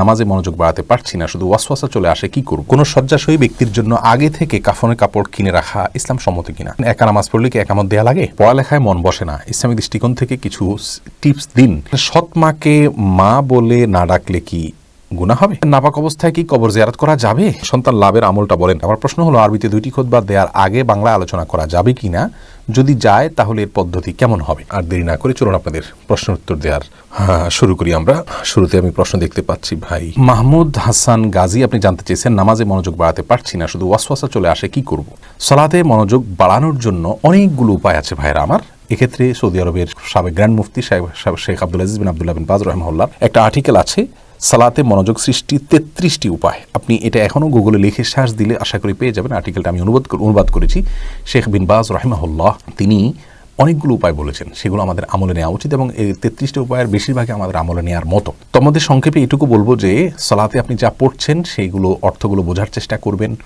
নামাজে মনোযোগ বাড়াতে পারছি না, শুধু ওয়াসওয়াসা চলে আসে, কি করব? কোনো শয্যাশয়ী ব্যক্তির জন্য আগে থেকে কাফনের কাপড় কিনে রাখা ইসলাম সম্মত কিনা? একা নামাজ পড়লে কি একামত দেয়া লাগে? পড়ালেখায় মন বসে না। ইসলামিক দৃষ্টিকোণ থেকে কিছু টিপস দিন। সৎ মাকে মা বলে না ডাকলে কি গুণা হবে? নাপাক অবস্থায় কি কবর জিয়ারত করা যাবে? সন্তান লাভের আমলটা বলেন। আমার প্রশ্ন হলো আরবিতে দুইটি খোদবার দেওয়ার আগে বাংলা আলোচনা করা যাবে কিনা যদি যায় তাহলে এর পদ্ধতি কেমন হবে? আর দেরি না করে চলুন আপনাদের প্রশ্ন উত্তর দেওয়ার হ্যাঁ, শুরু করি আমরা। শুরুতে আমি প্রশ্ন দেখতে পাচ্ছি ভাই। মাহমুদ হাসান গাজী আপনি জানতে চেয়েছেন নামাজে মনোযোগ বাড়াতে পারছি না শুধু ওয়াসওয়াসা চলে আসে কি করব? সালাতে মনোযোগ বাড়ানোর জন্য অনেকগুলো উপায় আছে ভাইরা আমার। এক্ষেত্রে সৌদি আরবের সাবেক গ্র্যান্ড মুফতি Sheikh Abdul Aziz bin Abdullah bin Baz রহমল্লার একটা আর্টিকেল আছে সালাতে মনোযোগ সৃষ্টি, তেত্রিশটি উপায়। আপনি এটা এখনও গুগলে লিখে শ্বাস দিলে আশা করি পেয়ে যাবেন। আর্টিকেলটা আমি অনুবাদ অনুবাদ করেছি। শেখ বিন বাজ রহিমাহুল্লাহ, তিনি অনেকগুলো উপায় বলেছেন। সেগুলো আমাদের আমলে নেওয়া উচিত এবং এই তেত্রিশটি উপায়ের বেশিরভাগই আমাদের আমলে নেওয়ার মতো। তোমাদের সংক্ষেপে এটুকু বলব যে, সালাতে আপনি যা পড়ছেন, সেইগুলো, অর্থগুলো বোঝার চেষ্টা করবেন।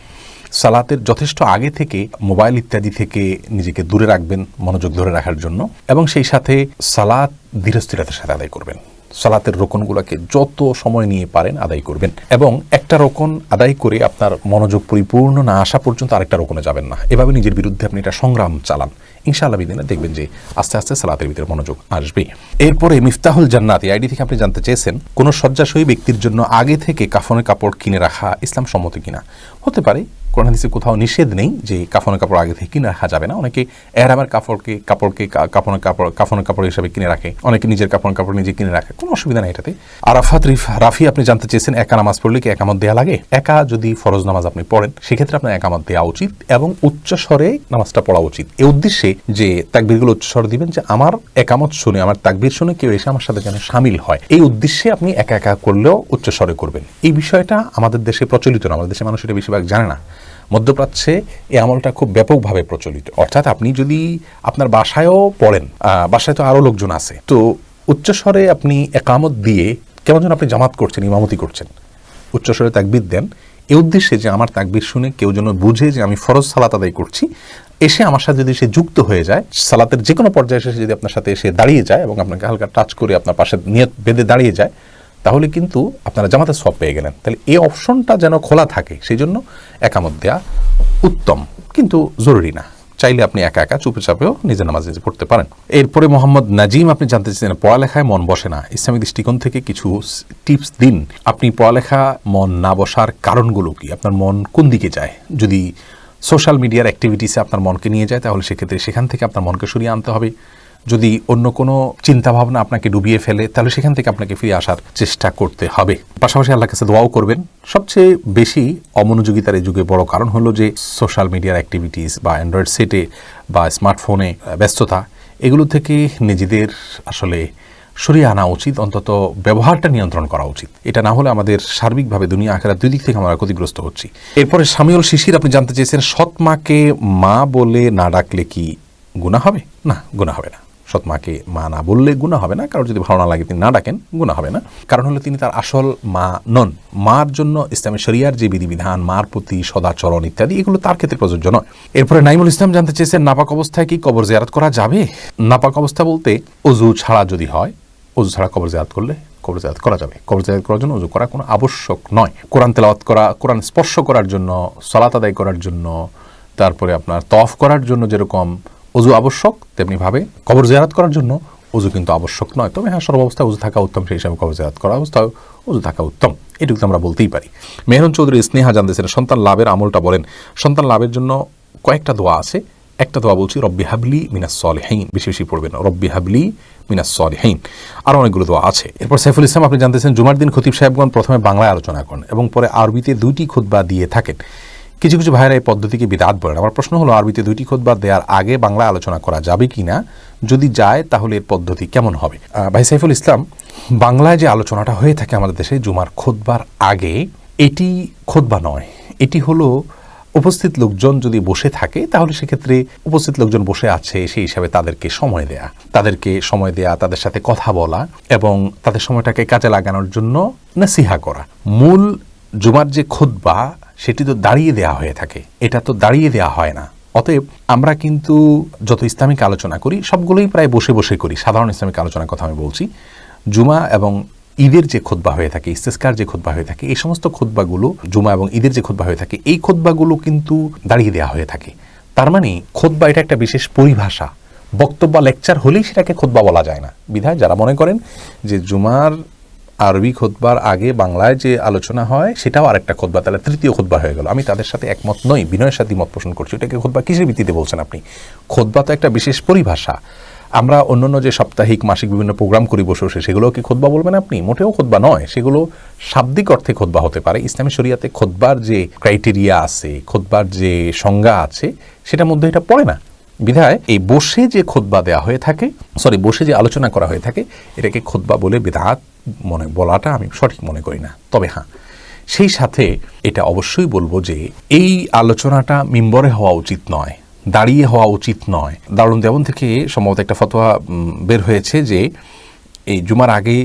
সালাতের যথেষ্ট আগে থেকে মোবাইল ইত্যাদি থেকে নিজেকে দূরে রাখবেন, মনোযোগ ধরে রাখার জন্য। এবং সেই সাথে সালাত ধীরস্থিরতার সাথে আদায় করবেন। সালাতের রোকনগুলোকে যত সময় নিয়ে পারেন আদায় করবেন। এবং একটা রোকন আদায় করে আপনার মনোযোগ পরিপূর্ণ না আসা পর্যন্ত আরেকটা রোকনে যাবেন না। এভাবে নিজের বিরুদ্ধে আপনি এটা সংগ্রাম চালান। ইনশাআল্লাহ বিদিনে দেখবেন যে আস্তে আস্তে সালাতের ভিতরে মনোযোগ আসবে। এরপরে মিফতাহুল জান্নাত আইডি থেকে আপনি জানতে চেয়েছেন, কোন শয্যাশয়ী ব্যক্তির জন্য আগে থেকে কাফনের কাপড় কিনে রাখা ইসলাম সম্মত কিনা? হতে পারে, কোরআন হাদিসে কোথাও নিষেধ নেই যে কাফনের কাপড় আগে থেকে কিনে রাখা যাবে না। অনেকে এহরামের কাপড়কে কাপড়কে কাফনের কাপড় কাফনের কাপড় হিসাবে কিনে রাখে। অনেকে নিজের কাপড় কাপড় নিজে কিনে রাখে। কোনো অসুবিধা নেই এটাতে। আরাফাত, রিফ, রাফি আপনি জানতে চেয়েছেন, একা নামাজ পড়লে কি একামত দেওয়া লাগে? একা যদি ফরজ নামাজ আপনি পড়েন, সেক্ষেত্রে আপনার একামত দেওয়া উচিত এবং উচ্চ স্বরে নামাজটা পড়া উচিত। এ উদ্দেশ্যে যে তাকবিরগুলো উচ্চ স্বরে দিবেন যে আমার একামত শুনে, আমার তাকবির শুনে কেউ এসে আমার সাথে যেন সামিল হয়। এই উদ্দেশ্যে আপনি একা একা করলেও উচ্চস্বরে করবেন। এই বিষয়টা আমাদের দেশে প্রচলিত না, আমাদের দেশে মানুষ এটা বেশিরভাগ জানে না। মধ্যপ্রাচ্যে এই আমলটা খুব ব্যাপকভাবে প্রচলিত। অর্থাৎ আপনি যদি আপনার বাসায়ও পড়েন বাসায় তো আরও লোকজন আছে, তো উচ্চস্বরে আপনি একামত দিয়ে কেমন যেন আপনি জামাত করছেন, ইমামতি করছেন উচ্চস্বরে তাকবির দেন এই উদ্দেশ্যে যে আমার তাকবির শুনে কেউ যেন বুঝে যে আমি ফরজ সালাত আদায় করছি, এসে আমার সাথে যদি সে যুক্ত হয়ে যায়, সালাতের যে কোনো পর্যায়ে এসে যদি আপনার সাথে এসে দাঁড়িয়ে যায় এবং আপনাকে হালকা টাচ করে আপনার পাশে নিয়ত বেঁধে দাঁড়িয়ে যায়, তাহলে কিন্তু আপনারা জামাতে সব পেয়ে গেলেন। তাহলে এই অপশনটা যেন খোলা থাকে, সেই জন্য একামত দেওয়া উত্তম, কিন্তু জরুরি না। চাইলে আপনি একা একা চুপে চাপেও নিজের নামাজ নিজে পড়তে পারেন। এরপরে মোহাম্মদ নাজিম, আপনি জানতে চাইছেন পড়ালেখায় মন বসে না। ইসলামিক দৃষ্টিকোণ থেকে কিছু টিপস দিন। আপনি পড়ালেখা মন না বসার কারণগুলো কি? আপনার মন কোন দিকে যায়? যদি সোশ্যাল মিডিয়ার অ্যাক্টিভিটিসে আপনার মনকে নিয়ে যায়, তাহলে সেক্ষেত্রে সেখান থেকে আপনার মনকে সরিয়ে আনতে হবে। যদি অন্য কোনো চিন্তা ভাবনা আপনাকে ডুবিয়ে ফেলে, তাহলে সেখান থেকে আপনাকে ফিরে আসার চেষ্টা করতে হবে। পাশাপাশি আল্লাহর কাছে দোয়াও করবেন। সবচেয়ে বেশি অমনোযোগিতার এই যুগে বড় কারণ হলো যে, সোশ্যাল মিডিয়ার অ্যাক্টিভিটিস বা অ্যান্ড্রয়েড সেটে বা স্মার্টফোনে ব্যস্ততা, এগুলো থেকে নিজেদের আসলে সরিয়ে আনা উচিত। অন্তত ব্যবহারটা নিয়ন্ত্রণ করা উচিত। এটা না হলে আমাদের সার্বিকভাবে দুনিয়া আখেরা দুই দিক থেকে আমরা ক্ষতিগ্রস্ত হচ্ছি। এরপরে সামিউল শিশির, আপনি জানতে চেয়েছেন সৎ মাকে মা বলে না ডাকলে কি গুণা হবে? না গুণা হবে না। সৎ মাকে মা না বললে গুণা হবে না। কারণ যদি ভালো না লাগে তিনি না ডাকেন গুণা হবে না। কারণ হলো তিনি তার আসল মা নন। মার জন্য ইসলামের শরিয়ার যে বিধিবিধান, মার প্রতি সদাচরণ ইত্যাদি, এগুলো তার ক্ষেত্রে প্রযোজ্য নয়। এরপরে নাইমুল ইসলাম জানতে চেয়েছেন, নাপাক অবস্থায় কি কবর জিয়ারত করা যাবে? নাপাক অবস্থা বলতে অজু ছাড়া যদি হয়, অজু ছাড়া কবর জিয়ারত করলে কবর জিয়ারত করা যাবে। কবর জিয়ারত করার জন্য অজু করা কোনো আবশ্যক নয়। কোরআন তেলাওয়াত করা, কোরআন স্পর্শ করার জন্য, সলাত আদায় করার জন্য, তারপরে আপনার তফ করার জন্য যেরকম অজু আবশ্যক, তেমনিভাবে কবর জিয়ারত করার জন্য অজু কিন্তু আবশ্যক নয়। তবে হ্যাঁ সর্বাবস্থায় অজু থাকা উত্তম, সেই হিসাবে কবর জিয়ারত করা অবস্থায় অজু থাকা উত্তম। এটুকু আমরা বলতেই পারি। মেহরুন চৌধুরী স্নেহা জানতেছেন সন্তান লাভের আমলটা বলেন, সন্তান লাভের জন্য কয়েকটা দোয়া আছে। একটা দোয়া বলছি, রব্বি হাবলি মিনাস সলেহীন। বেশি বেশি পড়বেন, রব্বি হাবলি মিনাস সলেহীন। আরও অনেকগুলো দোয়া আছে। এরপর সাইফুল ইসলাম, আপনি জানতেছেন জুমার দিন খতিব সাহেবগণ প্রথমে বাংলায় আলোচনা করেন এবং পরে আরবিতে দুইটি খুতবা দিয়ে থাকেন। কিছু কিছু ভাইয়েরা এই পদ্ধতিকে বিদাত বলেন। আমার প্রশ্ন হলো, আরবিতে দুইটি খুতবা দেওয়ার আগে বাংলা আলোচনা করা যাবে কি না যদি যায়, তাহলে এর পদ্ধতি কেমন হবে? ভাই সাইফুল ইসলাম, বাংলায় যে আলোচনাটা হয়ে থাকে আমাদের দেশে জুমার খোদবার আগে, এটি খোদবা নয়। এটি হলো, উপস্থিত লোকজন যদি বসে থাকে, তাহলে সেক্ষেত্রে উপস্থিত লোকজন বসে আছে, সেই হিসাবে তাদেরকে সময় দেয়া। তাদেরকে সময় দেয়া, তাদের সাথে কথা বলা এবং তাদের সময়টাকে কাজে লাগানোর জন্য নাসিহা করা। মূল জুমার যে খুতবা সেটি তো দাঁড়িয়ে দেয়া হয়ে থাকে। এটা তো দাঁড়িয়ে দেয়া হয় না। অতএব আমরা কিন্তু যত ইসলামিক আলোচনা করি, সবগুলোই প্রায় বসে বসে করি। সাধারণ ইসলামিক আলোচনার কথা আমি বলছি। জুমা এবং ঈদের যে খোদবা হয়ে থাকে ইস্তেস্কার যে খোদবা হয়ে থাকে, এই সমস্ত খোদবাগুলো জুমা এবং ঈদের যে খোদবা হয়ে থাকে, এই খোদবাগুলো কিন্তু দাঁড়িয়ে দেওয়া হয়ে থাকে। তার মানে খোদবা এটা একটা বিশেষ পরিভাষা। বক্তব্য লেকচার হলেই সেটাকে খোদবা বলা যায় না। বিধায় যারা মনে করেন যে জুমার আরবি খোদবার আগে বাংলায় যে আলোচনা হয়, সেটাও আরেকটা খোদবা, তাহলে তৃতীয় খোদবা হয়ে গেল। আমি তাদের সাথে একমত নই বিনয়ের সাথে মত পোষণ করছি। এটাকে খোদবা কিসের ভিত্তিতে বলছেন আপনি? খোদবা তো একটা বিশেষ পরিভাষা। আমরা অন্যান্য যে সাপ্তাহিক, মাসিক বিভিন্ন প্রোগ্রাম করি বসে বসে সেগুলো কি খোদবা বলবেন আপনি? মোটেও খোদবা নয়, সেগুলো শাব্দিক অর্থে খোদবা হতে পারে। ইসলামী শরিয়াতে খোদবার যে ক্রাইটেরিয়া আছে, খোদবার যে সংজ্ঞা আছে, সেটার মধ্যে এটা পড়ে না। বিধায় এই বসে যে খোদবা দেওয়া হয়ে থাকে সরি বসে যে আলোচনা করা হয়ে থাকে, এটাকে খোদবা বলে বেদাত মনে, বলাটা আমি সঠিক মনে করি না। তবে হ্যাঁ সেই সাথে এটা অবশ্যই বলব যে এই আলোচনাটা মিম্বরে হওয়া উচিত নয়, দাঁড়িয়ে হওয়া উচিত নয়। দারুণ দেবন থেকে সম্ভবত একটা ফতোয়া বের হয়েছে যে এই জুমার আগে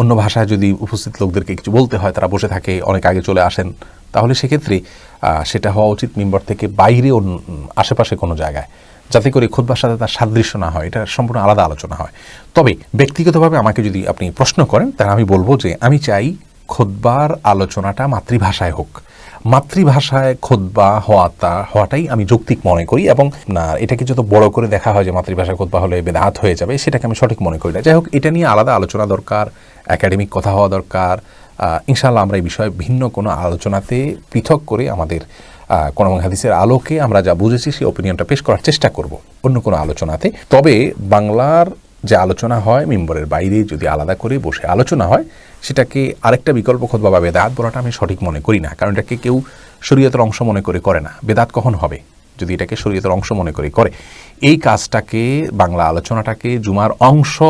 অন্য ভাষায় যদি উপস্থিত লোকদেরকে কিছু বলতে হয়, তারা বসে থাকে, অনেক আগে চলে আসেন, তাহলে সেক্ষেত্রে সেটা হওয়া উচিত মিম্বর থেকে বাইরে আশেপাশে কোনো জায়গায়। যাতে করে খুদ্বার সাথে তার সাদৃশ্য না হয়। এটা সম্পূর্ণ আলাদা আলোচনা হয়। তবে ব্যক্তিগতভাবে আমাকে যদি আপনি প্রশ্ন করেন, তাহলে আমি বলব যে আমি চাই খোদবার আলোচনাটা মাতৃভাষায় হোক। মাতৃভাষায় খোদবা হওয়াটা, হওয়াটাই আমি যৌক্তিক মনে করি এবং না, এটাকে যত বড় করে দেখা হয় যে মাতৃভাষায় খোদবা হলে বেদাত হয়ে যাবে, সেটাকে আমি সঠিক মনে করি না। যাই হোক, এটা নিয়ে আলাদা আলোচনা দরকার একাডেমিক কথা হওয়া দরকার। ইনশাল্লাহ আমরা এই বিষয়ে ভিন্ন কোনো আলোচনাতে পৃথক করে আমাদের কোন হাদিসের আলোকে আমরা যা বুঝেছি, সেই অপিনিয়নটা পেশ করার চেষ্টা করব অন্য কোনো আলোচনাতে। তবে বাংলার যে আলোচনা হয়, মেম্বরের বাইরে যদি আলাদা করে বসে আলোচনা হয়, সেটাকে আরেকটা বিকল্প খোদ বা বেদাত বলাটা আমি সঠিক মনে করি না, কারণ এটাকে কেউ শরীয়তের অংশ মনে করে করে না। বেদাত কখন হবে? যদি এটাকে শরীয়তের অংশ মনে করে করে। এই কাজটাকে, বাংলা আলোচনাটাকে, জুমার অংশ,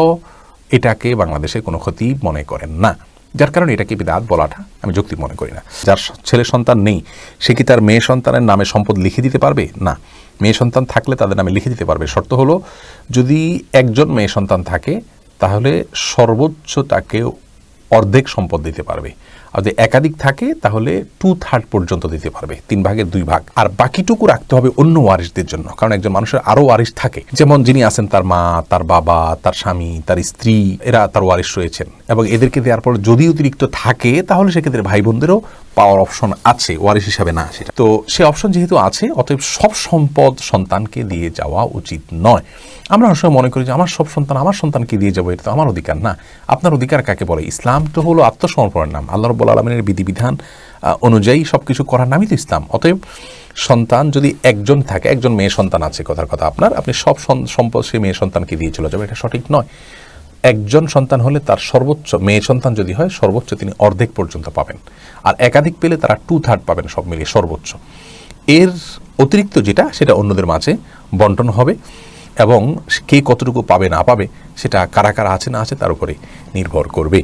এটাকে বাংলাদেশে কোনো ক্ষতি মনে করেন না। যার কারণে এটাকে বিদাত বলাটা আমি যুক্তি মনে করি না। যার ছেলে সন্তান নেই, সে কি তার মেয়ে সন্তানের নামে সম্পদ লিখে দিতে পারবে? না। মেয়ে সন্তান থাকলে তাদের নামে লিখে দিতে পারবে। শর্ত হলো, যদি একজন মেয়ে সন্তান থাকে, তাহলে সর্বোচ্চ তাকে অর্ধেক সম্পদ দিতে পারবে। আর যদি একাধিক থাকে, তাহলে টু থার্ড পর্যন্ত দিতে পারবে, তিন ভাগের দুই ভাগ। আর বাকিটুকু রাখতে হবে অন্য ওয়ারিশদের জন্য, কারণ একজন মানুষের আরও ওয়ারিশ থাকে। যেমন যিনি আছেন তার মা, তার বাবা, তার স্বামী, তার স্ত্রী, এরা তার ওয়ারিশ রয়েছেন। এবং এদেরকে দেওয়ার পর যদি অতিরিক্ত থাকে, তাহলে সেক্ষেত্রে ভাই বোনদেরও পাওয়ার অপশন আছে, ওয়ারিশ হিসাবে না সেটা। তো সে অপশন যেহেতু আছে, অতএব সব সম্পদ সন্তানকে দিয়ে যাওয়া উচিত নয়। আমরা অনেক মনে করি যে, আমার সব সন্তান আমার সন্তানকে দিয়ে যাব, এটা তো আমার অধিকার না। আপনার অধিকার কাকে বলে? ইসলাম তো হলো আত্মসমর্পণের নাম, আল্লাহ রব্বুল আলমিনের বিধিবিধান অনুযায়ী সব কিছু করার নামই তো ইসলাম। অতএব সন্তান যদি একজন থাকে, একজন মেয়ে সন্তান আছে, কথার কথা আপনার, আপনি সব সম্পদ সেই মেয়ে সন্তানকে দিয়ে চলে যাবে এটা সঠিক নয়। একজন সন্তান হলে তার সর্বোচ্চ, মেয়ে সন্তান যদি হয়, সর্বোচ্চ তিনি অর্ধেক পর্যন্ত পাবেন। আর একাধিক পেলে তারা টু থার্ড পাবেন সব মিলিয়ে, সর্বোচ্চ। এর অতিরিক্ত যেটা, সেটা অন্যদের মাঝে বন্টন হবে এবং কে কতটুকু পাবে, না পাবে, সেটা কারা কারা আছে, না আছে, তার উপরে নির্ভর করবে।